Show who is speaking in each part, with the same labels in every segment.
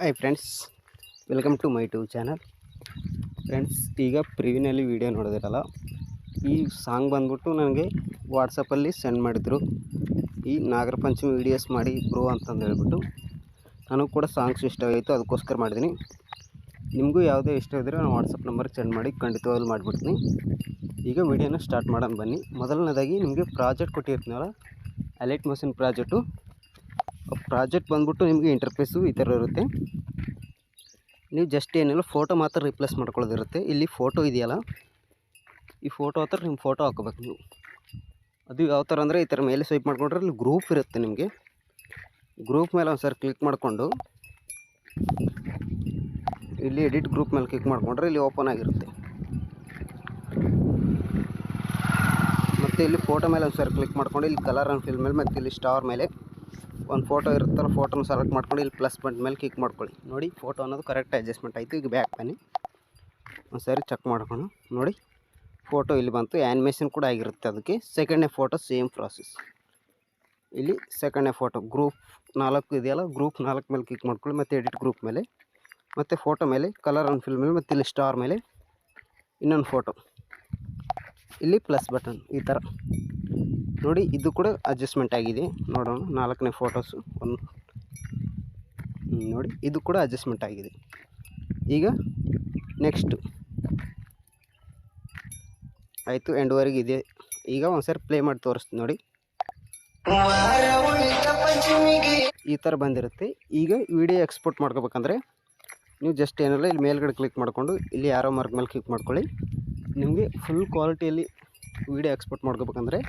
Speaker 1: Hi friends welcome to my to channel friends ಈಗ ಪ್ರಿವಿನಲ್ಲಿ video ನೋಡಿದಿರಲ್ಲ? ಈ ಸಾಂಗ್ ಬಂದ್ಬಿಟ್ಟು ನನಗೆ ವಾಟ್ಸಪ್ಪಲ್ಲಿ ಸೆಂಡ್ ಮಾಡಿದರು. ಈ ನಾಗರ ಪಂಚಮಿ ವೀಡಿಯೋಸ್ ಮಾಡಿ ಬ್ರೋ ಅಂತಂದು ಹೇಳ್ಬಿಟ್ಟು ನನಗೂ ಕೂಡ ಸಾಂಗ್ಸ್ ಇಷ್ಟ ಆಯಿತು ಅದಕ್ಕೋಸ್ಕರ ಮಾಡಿದ್ದೀನಿ ನಿಮಗೂ ಯಾವುದೇ ಇಷ್ಟ ಇದ್ದರೆ ನಾನು ವಾಟ್ಸಪ್ ನಂಬರ್ ಸೆಂಡ್ ಮಾಡಿ ಖಂಡಿತವಾಗ್ಲೂ ಮಾಡಿಬಿಡ್ತೀನಿ. ಈಗ ವಿಡಿಯೋನ ಸ್ಟಾರ್ಟ್ ಮಾಡೋಣ ಬನ್ನಿ. ಮೊದಲನೇದಾಗಿ ನಿಮಗೆ ಪ್ರಾಜೆಕ್ಟ್ ಕೊಟ್ಟಿರ್ತೀನಲ್ಲ ಅಲೈಟ್ ಮೋಷನ್ ಪ್ರಾಜೆಕ್ಟು ಪ್ರಾಜೆಕ್ಟ್ ಬಂದ್ಬಿಟ್ಟು ನಿಮಗೆ ಇಂಟರ್ಫೇಸು ಈ ಥರ ಇರುತ್ತೆ. ನೀವು ಜಸ್ಟ್ ಏನಿಲ್ಲ ಫೋಟೋ ಮಾತ್ರ ರಿಪ್ಲೇಸ್ ಮಾಡ್ಕೊಳ್ಳೋದಿರುತ್ತೆ. ಇಲ್ಲಿ ಫೋಟೋ ಇದೆಯಲ್ಲ, ಈ ಫೋಟೋ ಹತ್ರ ನಿಮ್ಮ ಫೋಟೋ ಹಾಕೋಬೇಕು ನೀವು. ಅದು ಯಾವ ಥರ ಅಂದರೆ ಈ ಥರ ಮೇಲೆ ಸ್ವೈಪ್ ಮಾಡಿಕೊಂಡ್ರೆ ಇಲ್ಲಿ ಗ್ರೂಪ್ ಇರುತ್ತೆ ನಿಮಗೆ. ಗ್ರೂಪ್ ಮೇಲೆ ಒಂದು ಸರಿ ಕ್ಲಿಕ್ ಮಾಡಿಕೊಂಡು, ಇಲ್ಲಿ ಎಡಿಟ್ ಗ್ರೂಪ್ ಮೇಲೆ ಕ್ಲಿಕ್ ಮಾಡಿಕೊಂಡ್ರೆ ಇಲ್ಲಿ ಓಪನ್ ಆಗಿರುತ್ತೆ. ಮತ್ತು ಇಲ್ಲಿ ಫೋಟೋ ಮೇಲೆ ಒಂದು ಸರಿ ಕ್ಲಿಕ್ ಮಾಡಿಕೊಂಡು ಇಲ್ಲಿ ಕಲರ್ ಆ್ಯಂಡ್ ಫಿಲ್ ಮೇಲೆ ಮತ್ತು ಇಲ್ಲಿ ಸ್ಟಾರ್ ಮೇಲೆ ಒಂದು ಫೋಟೋ ಇರುತ್ತಲ್ಲ, ಫೋಟೋನ ಸೆಲೆಕ್ಟ್ ಮಾಡ್ಕೊಂಡು ಇಲ್ಲಿ ಪ್ಲಸ್ ಬಟನ್ ಮೇಲೆ ಕ್ಲಿಕ್ ಮಾಡ್ಕೊಳ್ಳಿ. ನೋಡಿ ಫೋಟೋ ಅನ್ನೋದು ಕರೆಕ್ಟ್ ಅಡ್ಜಸ್ಟ್ಮೆಂಟ್ ಆಯಿತು. ಈಗ ಬ್ಯಾಕ್ ಬನ್ನಿ. ಒಂದು ಸರಿ ಚೆಕ್ ಮಾಡ್ಕೊಂಡು ನೋಡಿ ಫೋಟೋ ಇಲ್ಲಿ ಬಂತು. ಆ್ಯನಿಮೇಷನ್ ಕೂಡ ಆಗಿರುತ್ತೆ ಅದಕ್ಕೆ. ಸೆಕೆಂಡ್ನೇ ಫೋಟೋ ಸೇಮ್ ಪ್ರಾಸೆಸ್ ಇಲ್ಲಿ ಸೆಕೆಂಡ್ನೇ ಫೋಟೋ ಗ್ರೂಪ್ ನಾಲ್ಕು ಇದೆಯಲ್ಲ ಗ್ರೂಪ್ ನಾಲ್ಕು ಮೇಲೆ ಕ್ಲಿಕ್ ಮಾಡ್ಕೊಳ್ಳಿ. ಮತ್ತು ಎಡಿಟ್ ಗ್ರೂಪ್ ಮೇಲೆ. ಮತ್ತು ಫೋಟೋ ಮೇಲೆ ಕಲರ್ ಆ್ಯಂಡ್ ಫಿಲ್ ಮೇಲೆ, ಮತ್ತು ಇಲ್ಲಿ ಸ್ಟಾರ್ ಮೇಲೆ. ಇನ್ನೊಂದು ಫೋಟೋ ಇಲ್ಲಿ ಪ್ಲಸ್ ಬಟನ್ ಈ ಥರ ನೋಡಿ, ಇದು ಕೂಡ ಅಡ್ಜಸ್ಟ್ಮೆಂಟ್ ಆಗಿದೆ. ನೋಡೋಣ, ನಾಲ್ಕನೇ ಫೋಟೋಸು ಒಂದು. ನೋಡಿ, ಇದು ಕೂಡ ಅಡ್ಜಸ್ಟ್ಮೆಂಟ್ ಆಗಿದೆ. ಈಗ ನೆಕ್ಸ್ಟು ಆಯಿತು, ಎಂಡ್ವರೆಗೆ ಇದೆ. ಈಗ ಒಂದ್ಸರಿ ಪ್ಲೇ ಮಾಡಿ ತೋರಿಸ್ತೀನಿ ನೋಡಿ. ಈ ಥರ ಬಂದಿರುತ್ತೆ. ಈಗ ವಿಡಿಯೋ ಎಕ್ಸ್ಪೋರ್ಟ್ ಮಾಡ್ಕೋಬೇಕಂದ್ರೆ ನೀವು ಜಸ್ಟ್ ಏನಲ್ಲ ಇಲ್ಲಿ ಮೇಲ್ಗಡೆ ಕ್ಲಿಕ್ ಮಾಡಿಕೊಂಡು, ಇಲ್ಲಿ ಯಾರೋ ಮಾರ್ಕ್ ಮೇಲೆ ಕ್ಲಿಕ್ ಮಾಡ್ಕೊಳ್ಳಿ. ನಿಮಗೆ ಫುಲ್ ಕ್ವಾಲಿಟಿಯಲ್ಲಿ ವಿಡಿಯೋ ಎಕ್ಸ್ಪೋರ್ಟ್ ಮಾಡ್ಕೋಬೇಕಂದ್ರೆ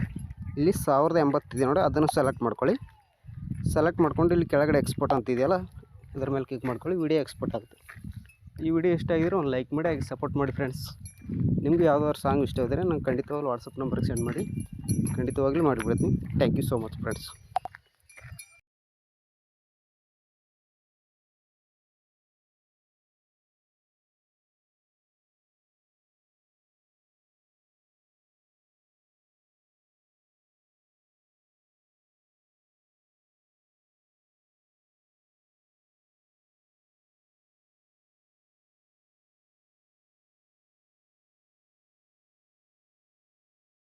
Speaker 1: ಇಲ್ಲಿ ಸಾವಿರದ ಎಂಬತ್ತಿದೆ ನೋಡಿ, ಅದನ್ನು ಸೆಲೆಕ್ಟ್ ಮಾಡ್ಕೊಳ್ಳಿ. ಸೆಲೆಕ್ಟ್ ಮಾಡ್ಕೊಂಡು ಇಲ್ಲಿ ಕೆಳಗಡೆ ಎಕ್ಸ್ಪೋರ್ಟ್ ಅಂತ ಇದೆಯಲ್ಲ ಅದ್ರ ಮೇಲೆ ಕ್ಲಿಕ್ ಮಾಡ್ಕೊಳ್ಳಿ ವಿಡಿಯೋ ಎಕ್ಸ್ಪೋರ್ಟ್ ಆಗುತ್ತೆ. ಈ ವಿಡಿಯೋ ಇಷ್ಟ ಆಗಿದ್ರೆ ಒಂದು ಲೈಕ್ ಮಾಡಿ, ಹಾಗೆ ಸಪೋರ್ಟ್ ಮಾಡಿ ಫ್ರೆಂಡ್ಸ್ ನಿಮ್ಗೆ ಯಾವ್ದಾದ್ರು ಸಾಂಗ್ ಇಷ್ಟ ಇದ್ದರೆ ನಂಗೆ ಖಂಡಿತವಾಗ್ಲೂ ವಾಟ್ಸಪ್ ನಂಬರ್ಗೆ ಸೆಂಡ್ ಮಾಡಿ. ಖಂಡಿತವಾಗ್ಲೂ ಮಾಡಿಬಿಡ್ತೀನಿ. Thank you so much friends